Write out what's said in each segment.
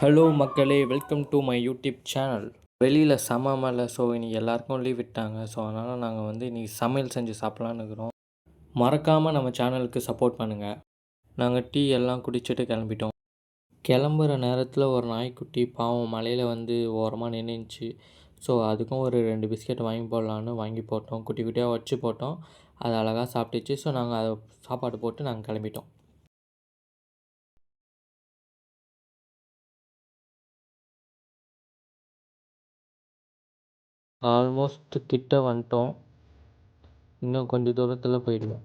Hello மக்களே. Welcome to my YouTube channel வெளியில் செம மேலே ஸோ இன்னைக்கு எல்லாருக்கும் லீவ் விட்டாங்க. ஸோ அதனால் நாங்கள் வந்து இன்றைக்கி சமையல் செஞ்சு சாப்பிட்லான்னு இருக்கிறோம். மறக்காமல் நம்ம சேனலுக்கு சப்போர்ட் பண்ணுங்கள் நாங்கள் டீ எல்லாம் குடிச்சிட்டு கிளம்பிட்டோம். கிளம்புற நேரத்தில் ஒரு நாய்க்குட்டி பாவம் மலையில் வந்து ஓரமாக நின்றுச்சு ஸோ அதுக்கும் ஒரு ரெண்டு பிஸ்கெட் வாங்கி போடலான்னு வாங்கி போட்டோம். குட்டி குட்டியாக வச்சு போட்டோம். அது அழகாக சாப்பிட்டுச்சு. ஸோ நாங்கள் அதை சாப்பாடு போட்டு நாங்கள் கிளம்பிட்டோம். ஆல்மோஸ்ட் கிட்ட வந்துட்டோம். இன்னும் கொஞ்சம் தூரத்தில் போயிடுவோம்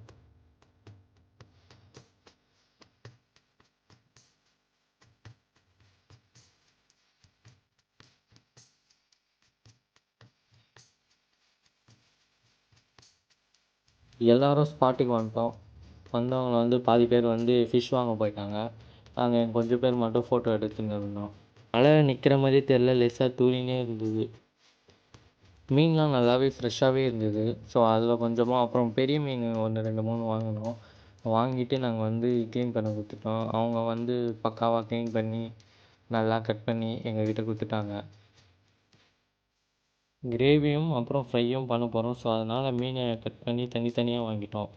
எல்லாரும் ஸ்பாட்டுக்கு வந்துட்டோம். வந்தவங்க வந்து பாதி பேர் வந்து ஃபிஷ் வாங்க போயிட்டாங்க. நாங்கள் கொஞ்சம் பேர் மட்டும் ஃபோட்டோ எடுத்துன்னு இருந்தோம். மழை நிற்கிற மாதிரி தெரில லேசாக தூரினே இருந்தது. மீன்லாம் நல்லாவே ஃப்ரெஷ்ஷாகவே இருந்தது. ஸோ அதில் கொஞ்சமாக அப்புறம் பெரிய மீன் ஒன்று ரெண்டு மூணு வாங்கினோம். வாங்கிட்டு நாங்கள் வந்து க்ளீன் பண்ண கொடுத்துட்டோம். அவங்க வந்து பக்காவாக க்ளீன் பண்ணி நல்லா கட் பண்ணி எங்கக்கிட்ட கொடுத்துட்டாங்க. கிரேவியும் அப்புறம் ஃப்ரையும் பண்ண போகிறோம் ஸோ அதனால் மீனை கட் பண்ணி தனித்தனியாக வாங்கிட்டோம்.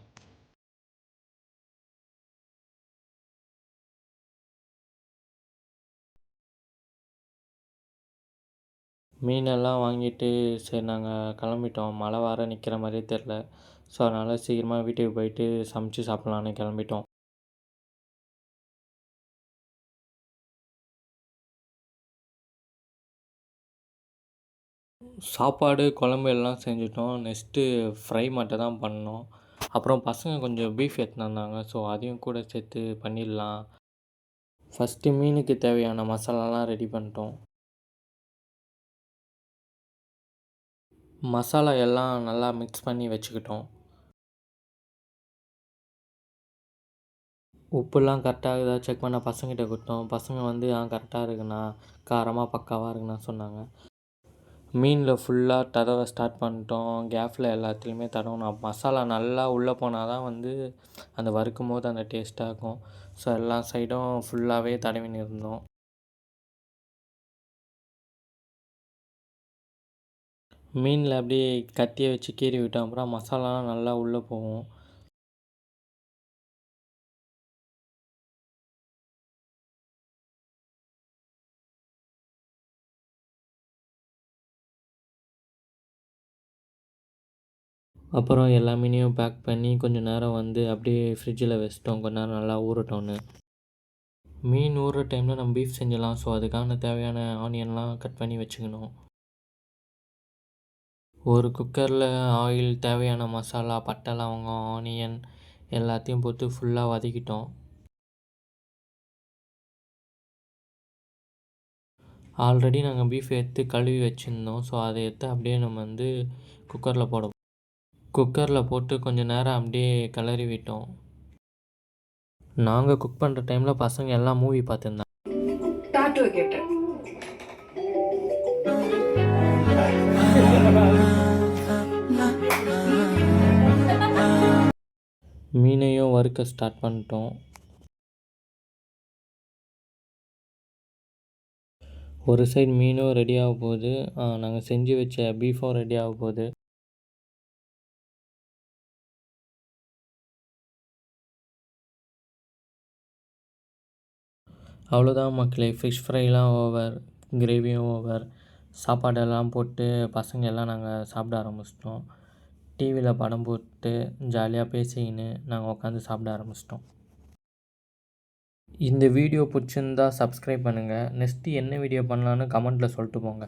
மீனெல்லாம் வாங்கிட்டு சரி நாங்கள் கிளம்பிட்டோம். மழை வர நிற்கிற மாதிரியே தெரில ஸோ அதனால் சீக்கிரமாக வீட்டுக்கு போயிட்டு சமைச்சு சாப்பிட்லான்னு கிளம்பிட்டோம். சாப்பாடு குழம்பு எல்லாம் செஞ்சுட்டோம். நெக்ஸ்ட்டு ஃப்ரை மட்டும் தான் பண்ணோம். அப்புறம் பசங்க கொஞ்சம் பீஃப் எடுத்துன்னு ஸோ அதையும் கூட சேர்த்து பண்ணிடலாம். ஃபஸ்ட்டு மீனுக்கு தேவையான மசாலாலாம் ரெடி பண்ணிட்டோம். மசாலா எல்லாம் நல்லா மிக்ஸ் பண்ணி வச்சுக்கிட்டோம். உப்புலாம் கரெக்டாக ஏதாவது செக் பண்ண பசங்கிட்ட கொடுத்தோம். பசங்க வந்து ஆ கரெக்டாக இருக்குண்ணா. காரமாக பக்காவாக இருக்குண்ணா சொன்னாங்க. மீனில் ஃபுல்லாக தடவை ஸ்டார்ட் பண்ணிட்டோம். கேஃபில் எல்லாத்துலேயுமே தடவணும் மசாலா நல்லா உள்ளே போனால் தான் வந்து அந்த வறுக்கும் போது அந்த டேஸ்ட்டாக இருக்கும். ஸோ எல்லா சைடும் ஃபுல்லாகவே தடவின்னு இருந்தோம். மீனில் அப்படியே கத்தியை வச்சு கீறி விட்டோம். அப்புறம் மசாலாலாம் நல்லா உள்ளே போகும். அப்புறம் எல்லா மீனையும் பேக் பண்ணி கொஞ்சம் நேரம் வந்து அப்படியே ஃப்ரிட்ஜில் வச்சிட்டோம். கொஞ்ச நேரம் நல்லா ஊறட்டோன்னு. மீன் ஊறுற டைமில் நம்ம பீஃப் செஞ்சிடலாம். ஸோ அதுக்கான தேவையான ஆனியன்லாம் கட் பண்ணி வச்சுக்கணும். ஒரு குக்கரில் ஆயில் தேவையான மசாலா பட்டை லவங்கம் ஆனியன் எல்லாத்தையும் போட்டு ஃபுல்லாக வதக்கிட்டோம். ஆல்ரெடி நாங்கள் பீஃப் எடுத்து கழுவி வச்சுருந்தோம். ஸோ அதை எடுத்து அப்படியே நம்ம வந்து குக்கரில் போட குக்கரில் போட்டு கொஞ்சம் நேரம் அப்படியே கிளறி விட்டோம். நாங்கள் குக் பண்ணுற டைமில் பசங்க எல்லாம் மூவி பார்த்துருந்தாங்க. மீனையும் வறுக்க ஸ்டார்ட் பண்ணிட்டோம். ஒரு சைடு மீனும் ரெடி ஆக போகுது. நாங்கள் செஞ்சு வச்ச பீஃபும் ரெடி ஆக போகுது. அவ்வளோதான் மக்களே. ஃபிஷ் ஃப்ரைலாம் ஓவர் கிரேவியும் ஓவர் சாப்பாடெல்லாம் போட்டு பசங்க எல்லாம் நாங்கள் சாப்பிட ஆரம்பிச்சிட்டோம். டிவியில் படம் போட்டு ஜாலியாக பேசிக்கின்னு நாங்கள் உட்காந்து சாப்பிட ஆரம்பிச்சிட்டோம். இந்த வீடியோ பிடிச்சிருந்தா சப்ஸ்கிரைப் பண்ணுங்கள் நெக்ஸ்ட்டு என்ன வீடியோ பண்ணலான்னு கமெண்ட்டில் சொல்லிட்டு போங்க.